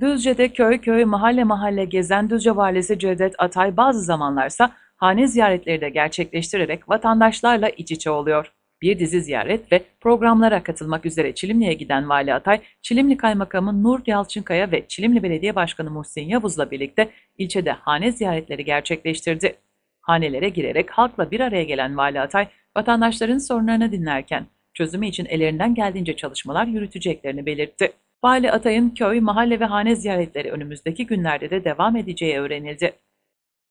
Düzce'de köy köy mahalle mahalle gezen Düzce Valisi Cevdet Atay bazı zamanlarsa hane ziyaretleri de gerçekleştirerek vatandaşlarla iç içe oluyor. Bir dizi ziyaret ve programlara katılmak üzere Çilimli'ye giden Vali Atay, Çilimli Kaymakamı Nur Yalçınkaya ve Çilimli Belediye Başkanı Muhsin Yavuz'la birlikte ilçede hane ziyaretleri gerçekleştirdi. Hanelere girerek halkla bir araya gelen Vali Atay, vatandaşların sorunlarını dinlerken çözümü için ellerinden geldiğince çalışmalar yürüteceklerini belirtti. Vali Atay'ın köy, mahalle ve hane ziyaretleri önümüzdeki günlerde de devam edeceği öğrenildi.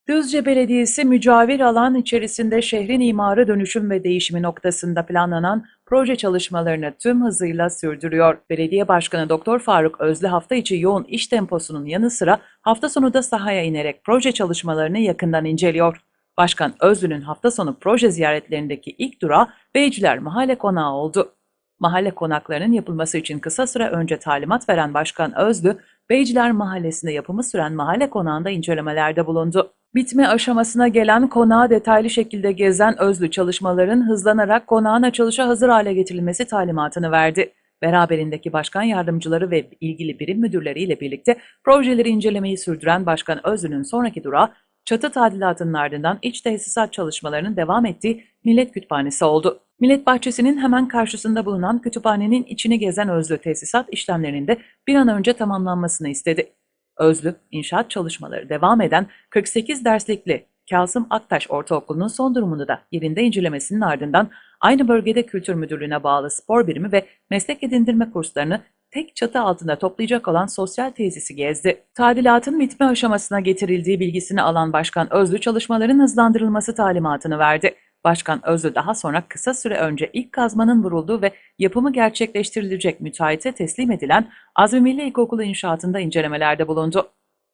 Düzce Belediyesi mücavir alan içerisinde şehrin imarı dönüşüm ve değişimi noktasında planlanan proje çalışmalarını tüm hızıyla sürdürüyor. Belediye Başkanı Doktor Faruk Özlü hafta içi yoğun iş temposunun yanı sıra hafta sonu da sahaya inerek proje çalışmalarını yakından inceliyor. Başkan Özlü'nün hafta sonu proje ziyaretlerindeki ilk durağı Beyciler Mahalle Konağı oldu. Mahalle konaklarının yapılması için kısa süre önce talimat veren Başkan Özlü, Beyciler Mahallesi'nde yapımı süren mahalle konağında incelemelerde bulundu. Bitme aşamasına gelen konağı detaylı şekilde gezen Özlü çalışmaların hızlanarak konağın açılışa hazır hale getirilmesi talimatını verdi. Beraberindeki başkan yardımcıları ve ilgili birim müdürleriyle birlikte projeleri incelemeyi sürdüren Başkan Özlü'nün sonraki durağı çatı tadilatının ardından iç tesisat çalışmalarının devam ettiği Millet Kütüphanesi oldu. Millet Bahçesi'nin hemen karşısında bulunan kütüphanenin içini gezen Özlü tesisat işlemlerinin de bir an önce tamamlanmasını istedi. Özlü, inşaat çalışmaları devam eden 48 derslikli Kasım Aktaş Ortaokulu'nun son durumunu da yerinde incelemesinin ardından aynı bölgede Kültür Müdürlüğü'ne bağlı spor birimi ve meslek edindirme kurslarını tek çatı altında toplayacak olan sosyal tesisi gezdi. Tadilatın bitme aşamasına getirildiği bilgisini alan Başkan Özlü çalışmaların hızlandırılması talimatını verdi. Başkan Özlü daha sonra kısa süre önce ilk kazmanın vurulduğu ve yapımı gerçekleştirilecek müteahhite teslim edilen Azmi Milli İlkokulu inşaatında incelemelerde bulundu.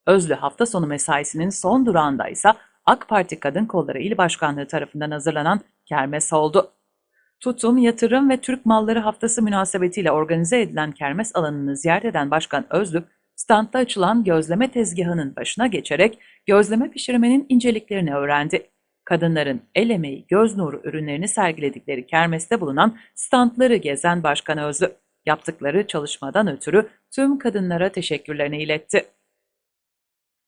Özlü hafta sonu mesaisinin son durağında ise AK Parti Kadın Kolları İl Başkanlığı tarafından hazırlanan kermes oldu. Tutum, Yatırım ve Türk Malları Haftası münasebetiyle organize edilen kermes alanını ziyaret eden Başkan Özlük, standta açılan gözleme tezgahının başına geçerek gözleme pişirmenin inceliklerini öğrendi. Kadınların el emeği, göz nuru ürünlerini sergiledikleri kermeste bulunan standları gezen Başkan Özlü, yaptıkları çalışmadan ötürü tüm kadınlara teşekkürlerini iletti.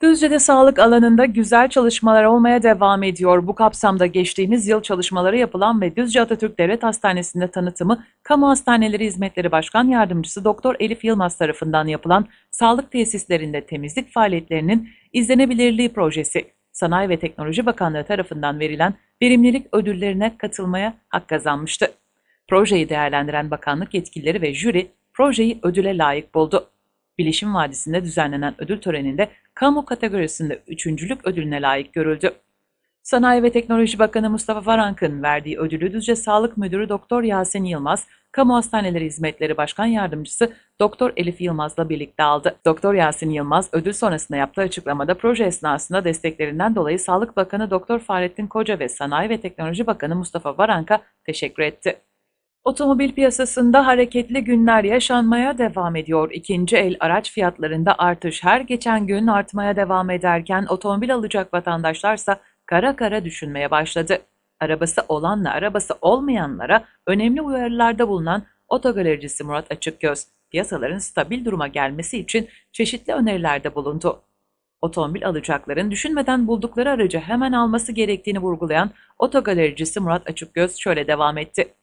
Düzce'de sağlık alanında güzel çalışmalar olmaya devam ediyor. Bu kapsamda geçtiğimiz yıl çalışmaları yapılan ve Düzce Atatürk Devlet Hastanesi'nde tanıtımı Kamu Hastaneleri Hizmetleri Başkan Yardımcısı Doktor Elif Yılmaz tarafından yapılan sağlık tesislerinde temizlik faaliyetlerinin izlenebilirliği projesi, Sanayi ve Teknoloji Bakanlığı tarafından verilen verimlilik ödüllerine katılmaya hak kazanmıştı. Projeyi değerlendiren bakanlık yetkilileri ve jüri projeyi ödüle layık buldu. Bilişim Vadisi'nde düzenlenen ödül töreninde kamu kategorisinde üçüncülük ödülüne layık görüldü. Sanayi ve Teknoloji Bakanı Mustafa Varank'ın verdiği ödülü Düzce Sağlık Müdürü Doktor Yasin Yılmaz, Kamu Hastaneleri Hizmetleri Başkan Yardımcısı Doktor Elif Yılmaz'la birlikte aldı. Doktor Yasin Yılmaz ödül sonrasında yaptığı açıklamada proje esnasında desteklerinden dolayı Sağlık Bakanı Doktor Fahrettin Koca ve Sanayi ve Teknoloji Bakanı Mustafa Varank'a teşekkür etti. Otomobil piyasasında hareketli günler yaşanmaya devam ediyor. İkinci el araç fiyatlarında artış her geçen gün artmaya devam ederken otomobil alacak vatandaşlarsa kara kara düşünmeye başladı. Arabası olanla arabası olmayanlara önemli uyarılarda bulunan otogalericisi Murat Açıkgöz, piyasaların stabil duruma gelmesi için çeşitli önerilerde bulundu. Otomobil alacakların düşünmeden buldukları aracı hemen alması gerektiğini vurgulayan otogalericisi Murat Açıkgöz şöyle devam etti.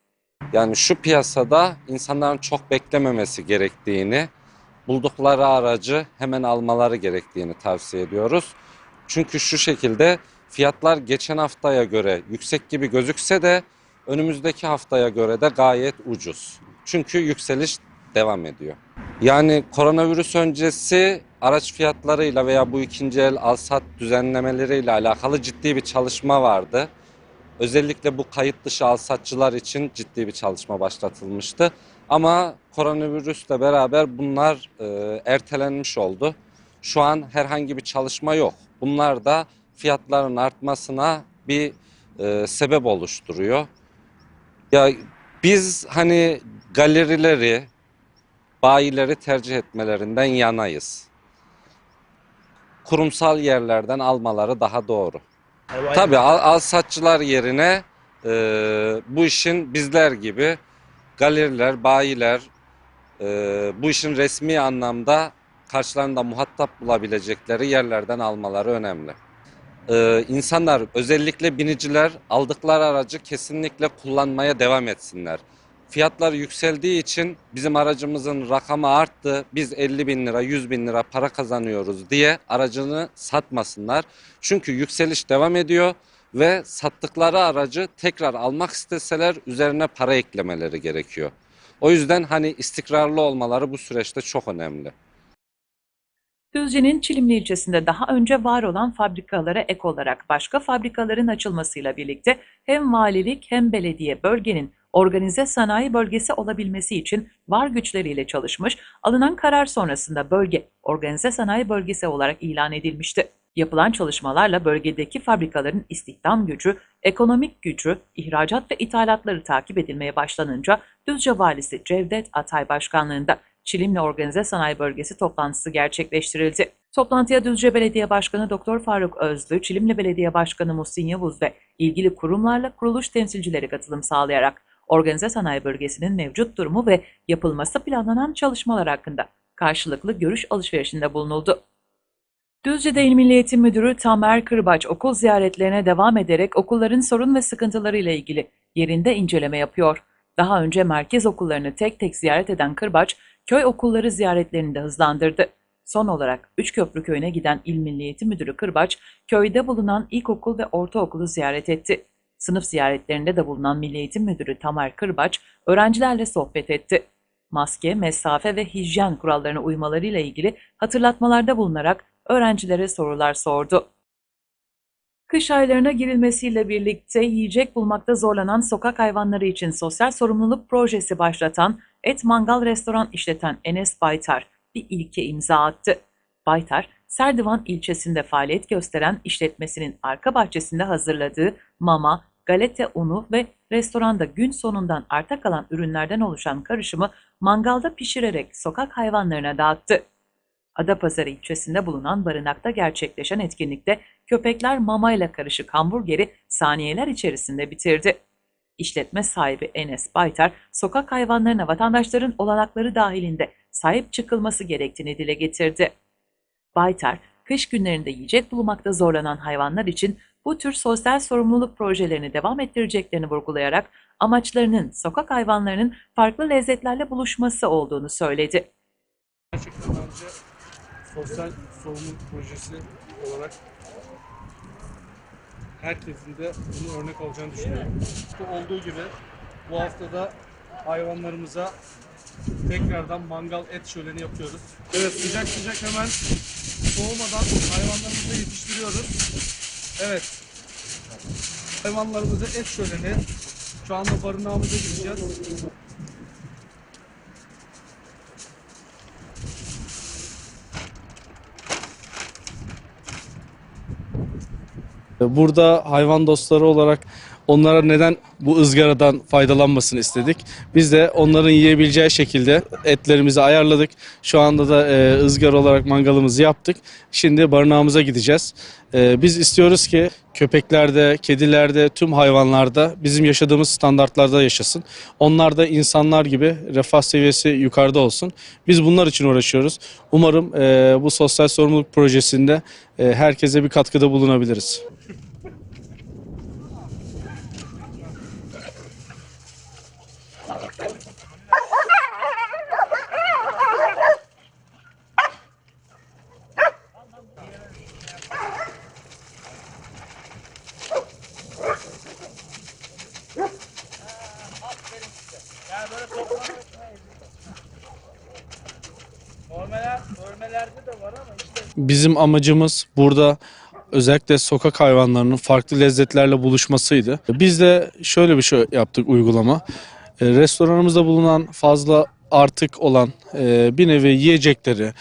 Yani şu piyasada insanların çok beklememesi gerektiğini, buldukları aracı hemen almaları gerektiğini tavsiye ediyoruz. Çünkü şu şekilde fiyatlar geçen haftaya göre yüksek gibi gözükse de önümüzdeki haftaya göre de gayet ucuz. Çünkü yükseliş devam ediyor. Yani koronavirüs öncesi araç fiyatlarıyla veya bu ikinci el alsat düzenlemeleriyle alakalı ciddi bir çalışma vardı. Özellikle bu kayıt dışı alsatçılar için ciddi bir çalışma başlatılmıştı. Ama koronavirüsle beraber bunlar e, ertelenmiş oldu. Şu an herhangi bir çalışma yok. Bunlar da fiyatların artmasına bir e, sebep oluşturuyor. Ya biz hani galerileri, bayileri tercih etmelerinden yanayız. Kurumsal yerlerden almaları daha doğru. Tabii al, alsatçılar yerine e, bu işin bizler gibi galeriler, bayiler e, bu işin resmi anlamda karşılarında muhatap bulabilecekleri yerlerden almaları önemli. Ee, insanlar özellikle biniciler aldıkları aracı kesinlikle kullanmaya devam etsinler. Fiyatlar yükseldiği için bizim aracımızın rakamı arttı. Biz 50 bin lira 100 bin lira para kazanıyoruz diye aracını satmasınlar. Çünkü yükseliş devam ediyor ve sattıkları aracı tekrar almak isteseler üzerine para eklemeleri gerekiyor. O yüzden hani istikrarlı olmaları bu süreçte çok önemli. Düzce'nin Çilimli ilçesinde daha önce var olan fabrikalara ek olarak başka fabrikaların açılmasıyla birlikte hem valilik hem belediye bölgenin organize sanayi bölgesi olabilmesi için var güçleriyle çalışmış, alınan karar sonrasında bölge organize sanayi bölgesi olarak ilan edilmişti. Yapılan çalışmalarla bölgedeki fabrikaların istihdam gücü, ekonomik gücü, ihracat ve ithalatları takip edilmeye başlanınca Düzce Valisi Cevdet Atay Başkanlığında Çilimli Organize Sanayi Bölgesi toplantısı gerçekleştirildi. Toplantıya Düzce Belediye Başkanı Doktor Faruk Özlü, Çilimli Belediye Başkanı Muhsin Yavuz ve ilgili kurumlarla kuruluş temsilcileri katılım sağlayarak organize sanayi bölgesinin mevcut durumu ve yapılması planlanan çalışmalar hakkında karşılıklı görüş alışverişinde bulunuldu. Düzce'de İl Milli Eğitim Müdürü Tamer Kırbaç okul ziyaretlerine devam ederek okulların sorun ve sıkıntılarıyla ilgili yerinde inceleme yapıyor. Daha önce merkez okullarını tek tek ziyaret eden Kırbaç, köy okulları ziyaretlerini de hızlandırdı. Son olarak Üçköprü köyüne giden İl Milli Eğitim Müdürü Kırbaç, köyde bulunan ilkokul ve ortaokulu ziyaret etti. Sınıf ziyaretlerinde de bulunan Milli Eğitim Müdürü Tamer Kırbaç, öğrencilerle sohbet etti. Maske, mesafe ve hijyen kurallarına uymalarıyla ilgili hatırlatmalarda bulunarak öğrencilere sorular sordu. Kış aylarına girilmesiyle birlikte yiyecek bulmakta zorlanan sokak hayvanları için sosyal sorumluluk projesi başlatan Et Mangal Restoran işleten Enes Baytar bir ilke imza attı. Baytar, Serdivan ilçesinde faaliyet gösteren işletmesinin arka bahçesinde hazırladığı mama, galeta unu ve restoranda gün sonundan arta kalan ürünlerden oluşan karışımı mangalda pişirerek sokak hayvanlarına dağıttı. Adapazarı ilçesinde bulunan barınakta gerçekleşen etkinlikte köpekler mamayla karışık hamburgeri saniyeler içerisinde bitirdi. İşletme sahibi Enes Baytar, sokak hayvanlarına vatandaşların olanakları dahilinde sahip çıkılması gerektiğini dile getirdi. Baytar, kış günlerinde yiyecek bulmakta zorlanan hayvanlar için bu tür sosyal sorumluluk projelerini devam ettireceklerini vurgulayarak amaçlarının sokak hayvanlarının farklı lezzetlerle buluşması olduğunu söyledi. Gerçekten bence sosyal sorumluluk projesi olarak herkesin de bunu örnek olacağını düşünüyorum. Olduğu gibi bu haftada hayvanlarımıza tekrardan mangal et şöleni yapıyoruz. Evet sıcak sıcak hemen soğumadan hayvanlarımızı yetiştiriyoruz. Evet. Hayvanlarımıza et şöleni. Şu anda barınağımıza gideceğiz. Burada hayvan dostları olarak onlara neden bu ızgaradan faydalanmasını istedik. Biz de onların yiyebileceği şekilde etlerimizi ayarladık. Şu anda da e, ızgara olarak mangalımızı yaptık. Şimdi barınağımıza gideceğiz. E, biz istiyoruz ki köpeklerde, kedilerde, tüm hayvanlarda bizim yaşadığımız standartlarda yaşasın. Onlar da insanlar gibi refah seviyesi yukarıda olsun. Biz bunlar için uğraşıyoruz. Umarım e, bu sosyal sorumluluk projesinde e, herkese bir katkıda bulunabiliriz. Bizim amacımız burada özellikle sokak hayvanlarının farklı lezzetlerle buluşmasıydı. Biz de şöyle bir şey yaptık uygulama. E, Restoranımızda bulunan fazla artık olan e, bir nevi yiyecekleri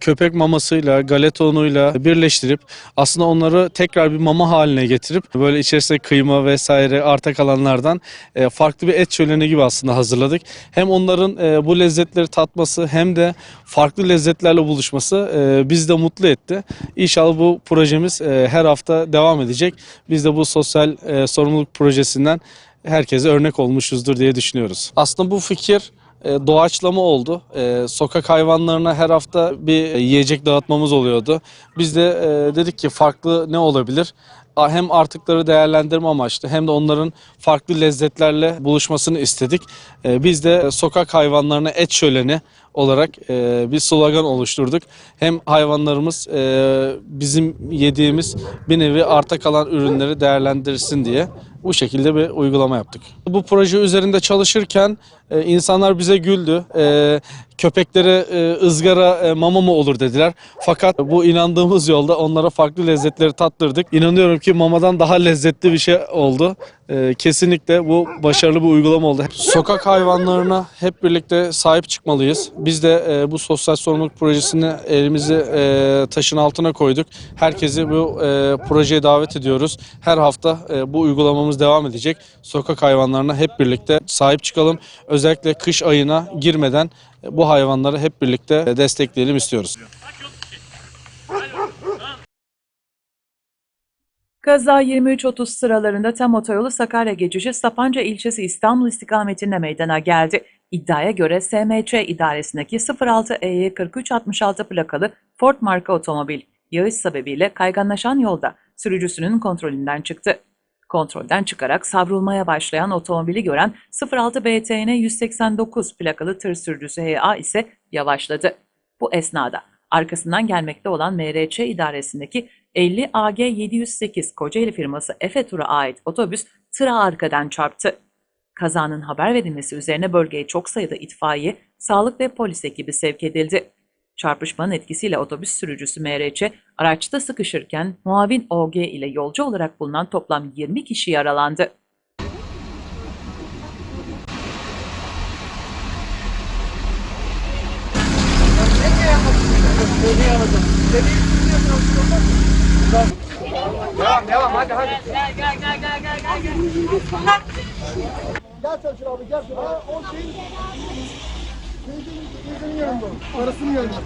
köpek mamasıyla, galeta unuyla birleştirip aslında onları tekrar bir mama haline getirip böyle içerisine kıyma vesaire arta kalanlardan e, farklı bir et şöleni gibi aslında hazırladık. Hem onların e, bu lezzetleri tatması hem de farklı lezzetlerle buluşması e, bizi de mutlu etti. İnşallah bu projemiz her hafta devam edecek. Biz de bu sosyal sorumluluk projesinden herkese örnek olmuşuzdur diye düşünüyoruz. Aslında bu fikir doğaçlama oldu. E, sokak hayvanlarına her hafta bir e, yiyecek dağıtmamız oluyordu. Biz de e, dedik ki farklı ne olabilir? Hem artıkları değerlendirme amaçlı hem de onların farklı lezzetlerle buluşmasını istedik. E, biz de sokak hayvanlarına et şöleni olarak e, bir slogan oluşturduk. Hem hayvanlarımız e, bizim yediğimiz bir nevi arta kalan ürünleri değerlendirsin diye bu şekilde bir uygulama yaptık. Bu proje üzerinde çalışırken e, insanlar bize güldü. E, köpeklere ızgara e, mama mı olur dediler. Fakat bu inandığımız yolda onlara farklı lezzetleri tattırdık. İnanıyorum ki mamadan daha lezzetli bir şey oldu. E, kesinlikle bu başarılı bir uygulama oldu. Sokak hayvanlarına hep birlikte sahip çıkmalıyız. Biz de e, bu sosyal sorumluluk projesini elimizi e, taşın altına koyduk. Herkesi bu e, projeye davet ediyoruz. Her hafta e, bu uygulamamız devam edecek. Sokak hayvanlarına hep birlikte sahip çıkalım. Özellikle kış ayına girmeden e, bu hayvanları hep birlikte destekleyelim istiyoruz. Kaza 23.30 sıralarında tam otoyolu Sakarya geçişi Sapanca ilçesi İstanbul istikametinde meydana geldi. İddiaya göre SMC idaresindeki 06EY 4366 plakalı Ford marka otomobil yağış sebebiyle kayganlaşan yolda sürücüsünün kontrolünden çıktı. Kontrolden çıkarak savrulmaya başlayan otomobili gören 06 BTN 189 plakalı tır sürücüsü HA ise yavaşladı. Bu esnada arkasından gelmekte olan MRÇ idaresindeki 50 AG 708 Kocaeli firması Efe Tur'a ait otobüs tıra arkadan çarptı. Kazanın haber verilmesi üzerine bölgeye çok sayıda itfaiye, sağlık ve polis ekibi sevk edildi. Çarpışmanın etkisiyle otobüs sürücüsü MRÇ araçta sıkışırken muavin OG ile yolcu olarak bulunan toplam 20 kişi yaralandı. Gel Selçuk abi gel şuraya. O şeyin... Teyzenin, teyzenin yanında. Arasının yanında.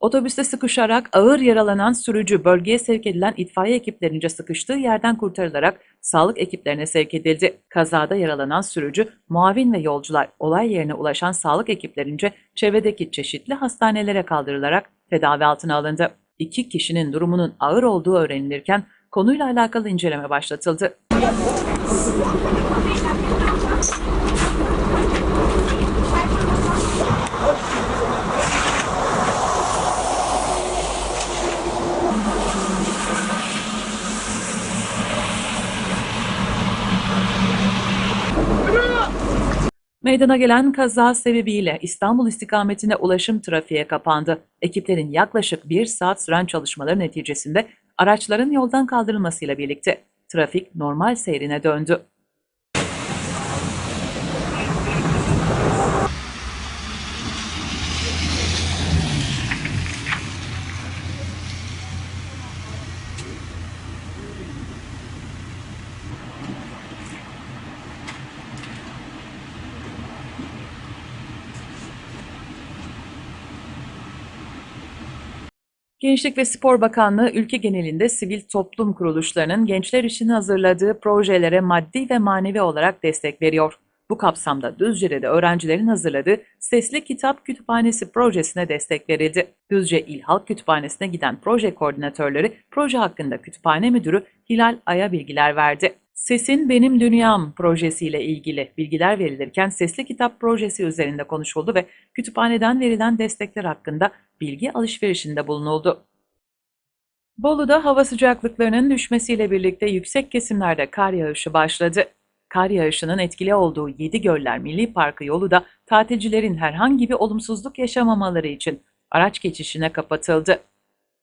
Otobüste sıkışarak ağır yaralanan sürücü bölgeye sevk edilen itfaiye ekiplerince sıkıştığı yerden kurtarılarak sağlık ekiplerine sevk edildi. Kazada yaralanan sürücü, muavin ve yolcular olay yerine ulaşan sağlık ekiplerince çevredeki çeşitli hastanelere kaldırılarak tedavi altına alındı. İki kişinin durumunun ağır olduğu öğrenilirken konuyla alakalı inceleme başlatıldı. Meydana gelen kaza sebebiyle İstanbul istikametine ulaşım trafiğe kapandı. Ekiplerin yaklaşık bir saat süren çalışmaları neticesinde araçların yoldan kaldırılmasıyla birlikte trafik normal seyrine döndü. Gençlik ve Spor Bakanlığı ülke genelinde sivil toplum kuruluşlarının gençler için hazırladığı projelere maddi ve manevi olarak destek veriyor. Bu kapsamda Düzce'de de öğrencilerin hazırladığı Sesli Kitap Kütüphanesi projesine destek verildi. Düzce İl Halk Kütüphanesi'ne giden proje koordinatörleri proje hakkında kütüphane müdürü Hilal Ay'a bilgiler verdi. Sesin Benim Dünyam projesiyle ilgili bilgiler verilirken Sesli Kitap projesi üzerinde konuşuldu ve kütüphaneden verilen destekler hakkında bilgi alışverişinde bulunuldu. Bolu'da hava sıcaklıklarının düşmesiyle birlikte yüksek kesimlerde kar yağışı başladı. Kar yağışının etkili olduğu Yedi Göller Milli Parkı yolu da tatilcilerin herhangi bir olumsuzluk yaşamamaları için araç geçişine kapatıldı.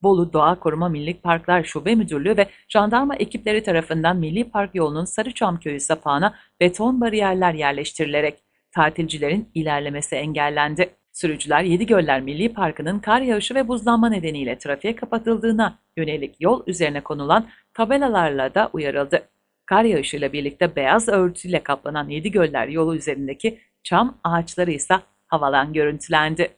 Bolu Doğa Koruma Milli Parklar Şube Müdürlüğü ve jandarma ekipleri tarafından Milli Park yolunun Sarıçam Köyü sapağına beton bariyerler yerleştirilerek tatilcilerin ilerlemesi engellendi. Sürücüler Yedigöller Milli Parkı'nın kar yağışı ve buzlanma nedeniyle trafiğe kapatıldığına yönelik yol üzerine konulan tabelalarla da uyarıldı. Kar yağışıyla birlikte beyaz örtüyle kaplanan Yedigöller yolu üzerindeki çam ağaçları ise havalan görüntülendi.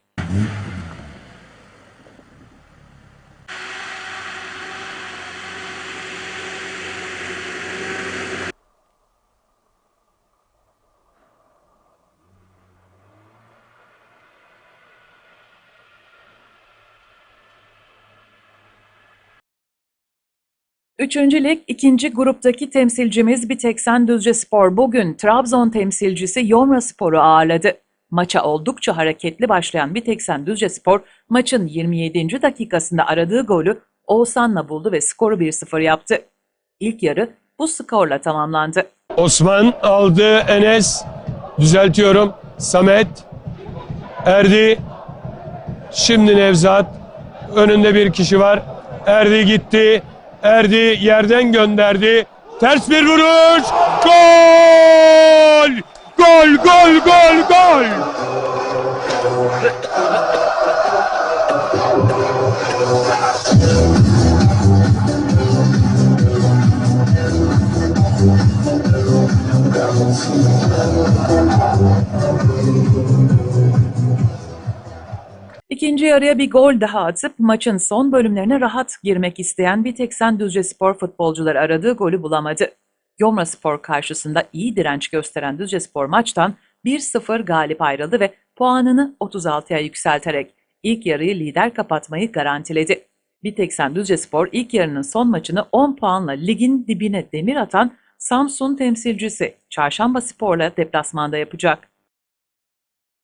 Üçüncü Lig ikinci gruptaki temsilcimiz Biteksen Düzce Spor bugün Trabzon temsilcisi Yomra Spor'u ağırladı. Maça oldukça hareketli başlayan Biteksen Düzce Spor maçın 27. dakikasında aradığı golü Oğuzhan'la buldu ve skoru 1-0 yaptı. İlk yarı bu skorla tamamlandı. Osman aldı Enes. Düzeltiyorum. Samet. Erdi. Şimdi Nevzat. Önünde bir kişi var. Erdi gitti. Erdi yerden gönderdi. Ters bir vuruş. Gol! Gol, gol, gol, gol! İkinci yarıya bir gol daha atıp maçın son bölümlerine rahat girmek isteyen Biteksen Düzce Spor futbolcuları aradığı golü bulamadı. Yomra Spor karşısında iyi direnç gösteren Düzce Spor maçtan 1-0 galip ayrıldı ve puanını 36'ya yükselterek ilk yarıyı lider kapatmayı garantiledi. Biteksen Düzce Spor ilk yarının son maçını 10 puanla ligin dibine demir atan Samsun temsilcisi Çarşamba Spor'la deplasmanda yapacak.